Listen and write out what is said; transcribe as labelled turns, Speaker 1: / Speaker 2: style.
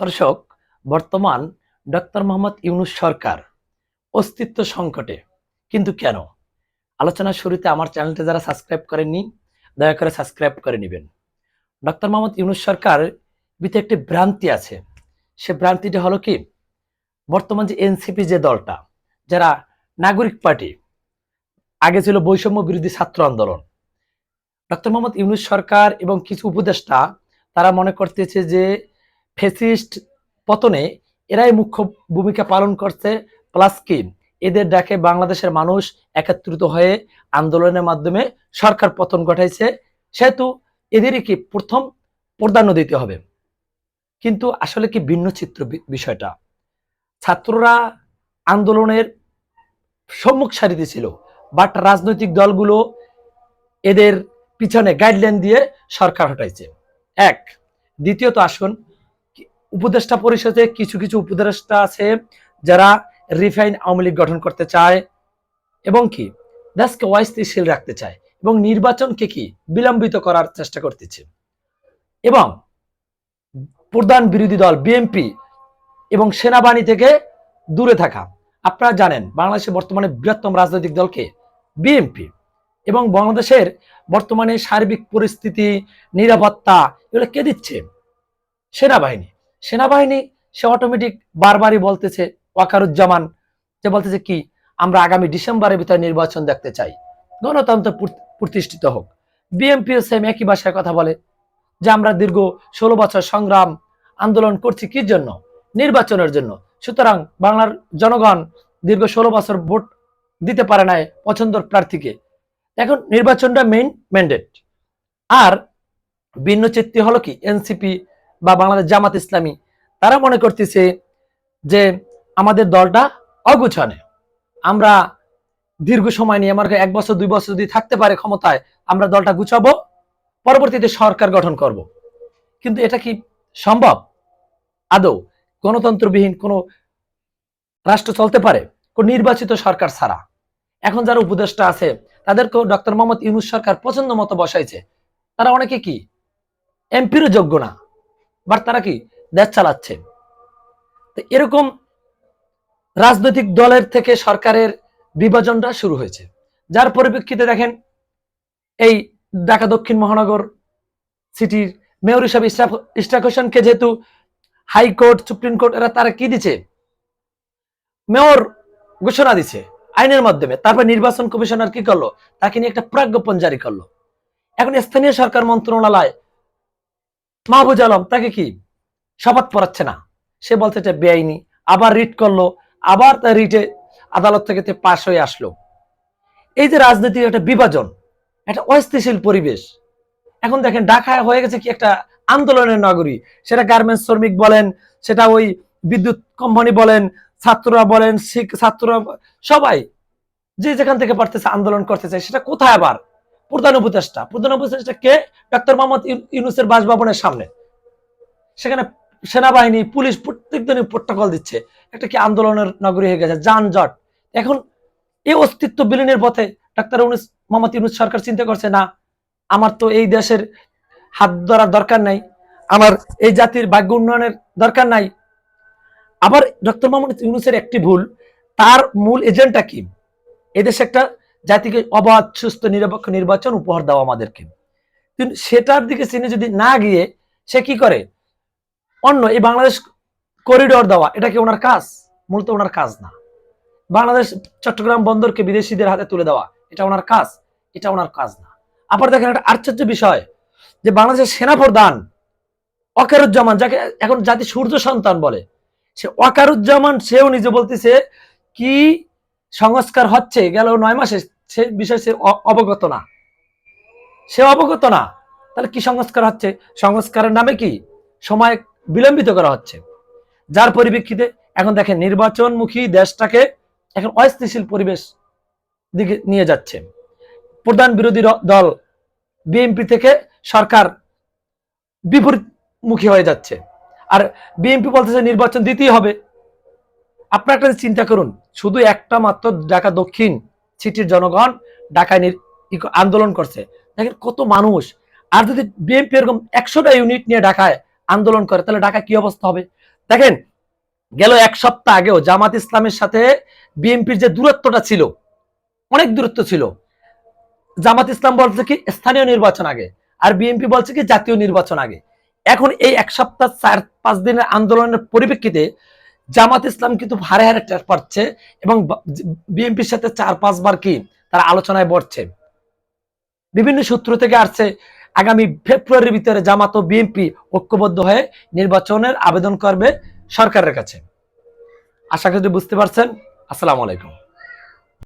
Speaker 1: দর্শক, বর্তমান ডক্টর মোহাম্মদ ইউনুস সরকার অস্তিত্ব সংকটে। কিন্তু কেন? আলোচনার শুরুতে আমার চ্যানেলটি যারা সাবস্ক্রাইব করেননি, দয়া করে সাবস্ক্রাইব করে নেবেন। ডক্টর মোহাম্মদ ইউনুস সরকার বিতে একটি ভ্রান্তি আছে। সে ভ্রান্তিটা হলো কি? বর্তমান যে এনসিপি যে দলটা, যারা নাগরিক পার্টি, আগে ছিল বৈষম্য বিরোধী ছাত্র আন্দোলন, ডক্টর মোহাম্মদ ইউনুস সরকার এবং কিছু উপদেষ্টা, তারা মনে করতেছে যে ফেসিস্ট পতনে এরাই মুখ্য ভূমিকা পালন করছে প্লাস কি এদের ডাকে বাংলাদেশের মানুষ একত্রিত হয়ে আন্দোলনের মাধ্যমে সরকার পতন ঘটাইছে। সেহেতু এদেরই কি প্রথম প্রাধান্য দিতে হবে? কিন্তু আসলে কি ভিন্ন চিত্র বিষয়টা? ছাত্ররা আন্দোলনের সম্মুখ সারিতে ছিল, বাট রাজনৈতিক দলগুলো এদের পিছনে গাইডলাইন দিয়ে সরকার হটাইছে। এক, দ্বিতীয়ত আসুন উপদেষ্টা পরিষদে কিছু কিছু উপদেষ্টা আছে যারা রিফাইন আওয়ামী লীগ গঠন করতে চায় এবং কি, দেশকে অস্থিতিশীল রাখতে চায় এবং নির্বাচনকে কি বিলম্বিত করার চেষ্টা করতেছে। এবং প্রধান বিরোধী দল বিএনপি এবং সেনাবাহিনী থেকে দূরে থাকা। আপনারা জানেন বাংলাদেশে বর্তমানে বৃহত্তম রাজনৈতিক দলকে বিএনপি। এবং বাংলাদেশের বর্তমানে সার্বিক পরিস্থিতি, নিরাপত্তা, এগুলো কে দিচ্ছে? সেনাবাহিনী। সেনাবাহিনী, সে অটোমেটিক বারবারই বলতেছে ওয়াকারুজ্জামান, যে বলতেছে কি, আমরা আগামী ডিসেম্বরের ভিতরে নির্বাচন দেখতে চাই। গণতন্ত্র প্রতিষ্ঠিত হোক। বিএনপিও সেম একই ভাষায় কথা বলে যে আমরা দীর্ঘ ষোলো বছর সংগ্রাম, আন্দোলন করছি কি জন্য? নির্বাচনের জন্য। সুতরাং বাংলার জনগণ দীর্ঘ ষোলো বছর ভোট দিতে পারে না পছন্দর প্রার্থীকে। এখন নির্বাচনটা মেইন ম্যান্ডেট আর ভিন্ন চিত্তি হলো কি? এনসিপি বা বাংলাদেশ জামাত ইসলামী, তারা মনে করতেছে যে আমাদের দলটা অগুছানে। আমরা দীর্ঘ সময় নিয়ে, আমার এক বছর, দুই বছর যদি থাকতে পারে ক্ষমতায়, আমরা দলটা গুছাবো, পরবর্তীতে সরকার গঠন করব। কিন্তু এটা কি সম্ভব? আদৌ গণতন্ত্রবিহীন কোনো রাষ্ট্র চলতে পারে? কোন নির্বাচিত সরকার ছাড়া। এখন যারা উপদেষ্টা আছে, তাদেরকেও ডক্টর মোহাম্মদ ইউনুস সরকার পছন্দ মতো বসাইছে। তারা অনেকে কি? এমপিরও যোগ্য না। বাট তারা কি দেশ চালাচ্ছে। এরকম রাজনৈতিক দলের থেকে সরকারের বিভাজনটা শুরু হয়েছে। যার পরিপ্রেক্ষিতে দেখেন, এই ঢাকা দক্ষিণ মহানগর সিটির মেয়র হিসাবে ইশরাক হোসেনকে যেহেতু হাইকোর্ট, সুপ্রিম কোর্ট, এরা তারা কি দিছে? মেয়র ঘোষণা দিছে আইনের মাধ্যমে। তারপর নির্বাচন কমিশনার কি করল? তাকে নিয়ে একটা প্রজ্ঞাপন জারি করল। এখন স্থানীয় সরকার মন্ত্রণালয় মাহবুজ আলম তাকে কি শপথ পড়াচ্ছে না? সে বলছে এটা বেআইনি। আবার রিট করল। আবার তার রিটে আদালত থেকে পাশ হয়ে আসলো। এই যে রাজনীতির একটা বিভাজন একটা অস্থিতিশীল পরিবেশ। এখন দেখেন, ঢাকায় হয়ে গেছে কি একটা আন্দোলনের নগরী। সেটা গার্মেন্টস শ্রমিক বলেন, সেটা ওই বিদ্যুৎ কোম্পানি বলেন, ছাত্ররা বলেন শিক- ছাত্ররা সবাই যে যেখান থেকে পারতেছে আন্দোলন করতেছে, সেটা কোথায় আবার? প্রধান উপদেষ্টা প্রধান উপদেষ্টা কে? ডক্টর মোহাম্মদ ইউনুসের বাসভবনের সামনে। সেখানে সেনাবাহিনী, পুলিশ প্রত্যেক দিনই প্রোটোকল দিচ্ছে। একটা কি আন্দোলনের নগরী হয়ে গেছে, যানজট। এখন এই অস্তিত্ব বিলীনের পথে ডাক্তার ইউনুস, মোহাম্মদ ইউনুস সরকার চিন্তা করছে, না, আমার তো এই দেশের হাত ধরার দরকার নাই। আমার এই জাতির ভাগ্য উন্নয়নের দরকার নাই। আবার ডক্টর মোহাম্মদ ইউনুসের একটি ভুল, তার মূল এজেন্টটা কি? এদেশে একটা জাতিকে অবাধ, সুস্থ, নিরপেক্ষ নির্বাচন উপহার দেওয়া আমাদেরকে। কিন্তু সেটার দিকে চিনে যদি না গিয়ে, সে কি করে? অন্য, এই বাংলাদেশ করিডোর দেওয়া, এটা কি ওনার কাজ? মূলত ওনার কাজ না। বাংলাদেশ চট্টগ্রাম বন্দরকে বিদেশিদের হাতে তুলে দেওয়া, এটা ওনার কাজ, এটা ওনার কাজ না। আবার দেখেন একটা আশ্চর্য বিষয়, যে বাংলাদেশের সেনাপ্রধান অকারুজ্জামান যাকে এখন জাতি সূর্য সন্তান বলে, সে অকারুজ্জামান সেও নিজে বলতেছে, কি সংস্কার হচ্ছে? গেল নয় মাসে সে বিষয়ে সে অবগত না। সে অবগত না। তাহলে কি সংস্কার হচ্ছে? সংস্কারের নামে কি? সময় বিলম্বিত করা হচ্ছে। যার পরিপ্রেক্ষিতে এখন দেখেন নির্বাচনমুখী দেশটাকে এখন অস্থিতিশীল পরিবেশ দিকে নিয়ে যাচ্ছে। প্রধান বিরোধী দল বিএনপি থেকে সরকার বিপরীতমুখী হয়ে যাচ্ছে। আর বিএনপি বলতেছে নির্বাচন দিতেই হবে। আপনার একটা চিন্তা করুন। শুধু একটা মাত্র ঢাকা দক্ষিণ সিটির জনগণ ঢাকায় আন্দোলন করছে। দেখেন কত মানুষ। আর যদি বিএনপি এরকম একশোটা ইউনিট নিয়ে ঢাকায় আন্দোলন করে, তাহলে ঢাকা কি অবস্থা হবে? দেখেন, গেল এক সপ্তাহ আগেও জামাত ইসলামের সাথে বিএনপির যে দূরত্বটা ছিল, অনেক দূরত্ব ছিল। জামাত ইসলাম বলছে কি, স্থানীয় নির্বাচন আগে, আর বিএনপি বলছে কি, জাতীয় নির্বাচন আগে। এখন এই এক সপ্তাহ চার পাঁচ দিনের আন্দোলনের পরিপ্রেক্ষিতে জামাত ইসলাম কিন্তু হারে হারে টের পাচ্ছে এবং বিএনপির সাথে চার পাঁচবার কি তারা আলোচনায় বসছে। বিভিন্ন সূত্র থেকে আসছে, আগামী ফেব্রুয়ারির ভিতরে জামাত ও বিএনপি ঐক্যবদ্ধ হয়ে নির্বাচনের আবেদন করবে সরকারের কাছে। আশা করি বুঝতে পারছেন। আসসালামু আলাইকুম।